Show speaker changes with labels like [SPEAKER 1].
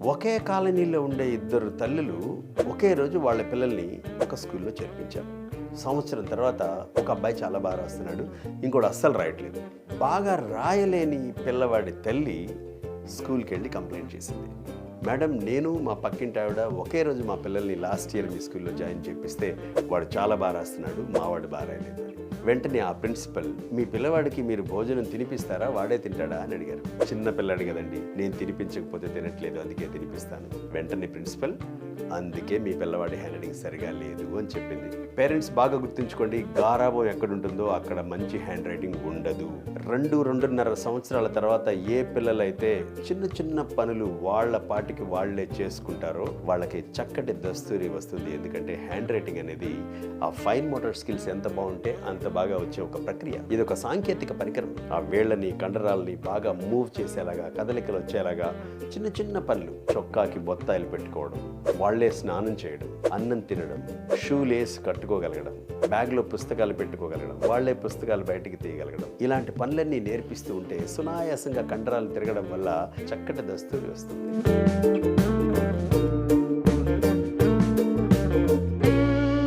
[SPEAKER 1] ఒకే కాలనీలో ఉండే ఇద్దరు తల్లులు ఒకే రోజు వాళ్ళ పిల్లల్ని ఒక స్కూల్లో చేర్పించారు. సంవత్సరం తర్వాత ఒక అబ్బాయి చాలా బాగా రాస్తున్నాడు ఇంకోటి అస్సలు రాయట్లేదు. బాగా రాయలేని పిల్లవాడి తల్లి స్కూల్కి వెళ్ళి కంప్లైంట్ చేసింది. మేడం నేను మా పక్కింటి ఆవిడ ఒకే రోజు మా పిల్లల్ని లాస్ట్ ఇయర్ మీ స్కూల్లో జాయిన్ చేపిస్తే వాడు చాలా బాగా రాస్తున్నాడు మావాడు బాగా రాయలేదు వెంటనే ఆ ప్రిన్సిపల్ మీ పిల్లవాడికి మీరు భోజనం తినిపిస్తారా? వాడే తింటాడా? అని అడిగారు. చిన్న పిల్లాడు కదండి నేను తినిపించకపోతే తినట్లేదు అందుకే తినిపిస్తాను. వెంటనే ప్రిన్సిపల్ అందుకే మీ పిల్లవాడి హ్యాండ్ రైటింగ్ సరిగా లేదు అని చెప్పింది. పేరెంట్స్ బాగా గుర్తుంచుకోండి గారాబం ఎక్కడుంటుందో అక్కడ మంచి హ్యాండ్ రైటింగ్ ఉండదు. రెండు రెండున్నర సంవత్సరాల తర్వాత ఏ పిల్లలైతే చిన్న చిన్న పనులు వాళ్ళ పాటికి వాళ్ళే చేసుకుంటారో వాళ్ళకి చక్కటి దస్తూరి వస్తుంది. ఎందుకంటే హ్యాండ్ రైటింగ్ అనేది ఆ ఫైన్ మోటార్ స్కిల్స్ ఎంత బాగుంటే అంత బాగా వచ్చే ఒక ప్రక్రియ. ఇది ఒక సాంకేతిక పరికరం. ఆ వేళ్ళని కండరాలని బాగా మూవ్ చేసేలాగా కదలికలు వచ్చేలాగా చిన్న చిన్న పనులు చొక్కాకి బొత్తాయిలు పెట్టుకోవడం వాళ్ళే స్నానం చేయడం అన్నం తినడం షూ లేస్ కట్టుకోగలగడం బ్యాగ్లో పుస్తకాలు పెట్టుకోగలగడం వాళ్ళే పుస్తకాలు బయటికి తీయగలగడం. ఇలాంటి పనులన్నీ నేర్పిస్తూ ఉంటే సునాయాసంగా కండరాలు తిరగడం వల్ల చక్కటి దస్తూరి వస్తుంది.